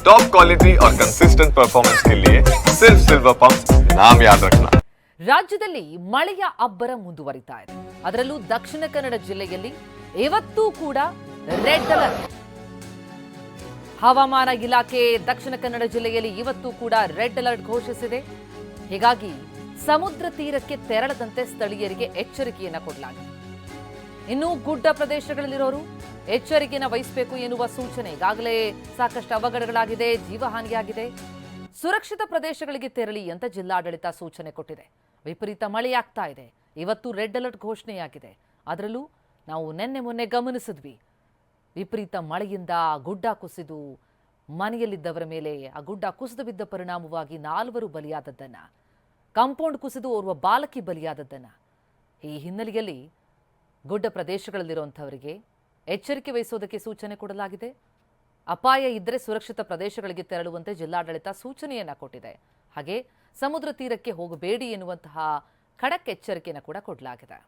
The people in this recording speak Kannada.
टॉप क्वालिटी और कंसिस्टेंट परफॉर्मेंस के लिए सिर्फ सिल्वर पंप नाम याद रखना ರಾಜ್ಯದಲ್ಲಿ ಮಳೆಯ ಅಬ್ಬರ ಮುಂದುವರಿತಾ ಇದೆ ಅದರಲ್ಲೂ ದಕ್ಷಿಣ ಕನ್ನಡ ಜಿಲ್ಲೆಯಲ್ಲಿ ಇವತ್ತೂ ಕೂಡ ರೆಡ್ ಅಲರ್ಟ್ ಹವಾಮಾನ ಇಲಾಖೆ ದಕ್ಷಿಣ ಕನ್ನಡ ಜಿಲ್ಲೆಯಲ್ಲಿ ಇವತ್ತೂ ಕೂಡ ರೆಡ್ ಅಲರ್ಟ್ ಘೋಷಿಸಿದೆ ಹೀಗಾಗಿ ಸಮುದ್ರ ತೀರಕ್ಕೆ ತೆರಳದಂತೆ ಸ್ಥಳೀಯರಿಗೆ ಎಚ್ಚರಿಕೆಯನ್ನ ಕೊಡಲಾಗಿದೆ ಇನ್ನು ಗುಡ್ಡ ಪ್ರದೇಶಗಳಲ್ಲಿರೋರು ಎಚ್ಚರಿಕೆಯನ್ನು ವಹಿಸಬೇಕು ಎನ್ನುವ ಸೂಚನೆ. ಈಗಾಗಲೇ ಸಾಕಷ್ಟು ಅವಘಡಗಳಾಗಿದೆ, ಜೀವಹಾನಿಯಾಗಿದೆ. ಸುರಕ್ಷಿತ ಪ್ರದೇಶಗಳಿಗೆ ತೆರಳಿ ಅಂತ ಜಿಲ್ಲಾಡಳಿತ ಸೂಚನೆ ಕೊಟ್ಟಿದೆ. ವಿಪರೀತ ಮಳೆಯಾಗ್ತಾ ಇದೆ. ಇವತ್ತು ರೆಡ್ ಅಲರ್ಟ್ ಘೋಷಣೆಯಾಗಿದೆ. ಅದರಲ್ಲೂ ನಾವು ನಿನ್ನೆ ಮೊನ್ನೆ ಗಮನಿಸಿದ್ವಿ. ವಿಪರೀತ ಮಳೆಯಿಂದ ಗುಡ್ಡ ಕುಸಿದು ಮನೆಯಲ್ಲಿದ್ದವರ ಮೇಲೆ ಆ ಗುಡ್ಡ ಕುಸಿದು ಬಿದ್ದ ಪರಿಣಾಮವಾಗಿ ನಾಲ್ವರು ಬಲಿಯಾದದ್ದನ್ನ, ಕಾಂಪೌಂಡ್ ಕುಸಿದು ಓರ್ವ ಬಾಲಕಿ ಬಲಿಯಾದದ್ದನ್ನ ಈ ಹಿನ್ನೆಲೆಯಲ್ಲಿ ಗುಡ್ಡ ಪ್ರದೇಶಗಳಲ್ಲಿರುವಂಥವರಿಗೆ ಎಚ್ಚರಿಕೆ ವಹಿಸುವುದಕ್ಕೆ ಸೂಚನೆ ಕೊಡಲಾಗಿದೆ. ಅಪಾಯ ಇದ್ದರೆ ಸುರಕ್ಷಿತ ಪ್ರದೇಶಗಳಿಗೆ ತೆರಳುವಂತೆ ಜಿಲ್ಲಾಡಳಿತ ಸೂಚನೆಯನ್ನ ಕೊಟ್ಟಿದೆ. ಹಾಗೆ ಸಮುದ್ರ ತೀರಕ್ಕೆ ಹೋಗಬೇಡಿ ಎನ್ನುವಂತಹ ಖಡಕ್ ಎಚ್ಚರಿಕೆಯನ್ನು ಕೂಡ ಕೊಡಲಾಗಿದೆ.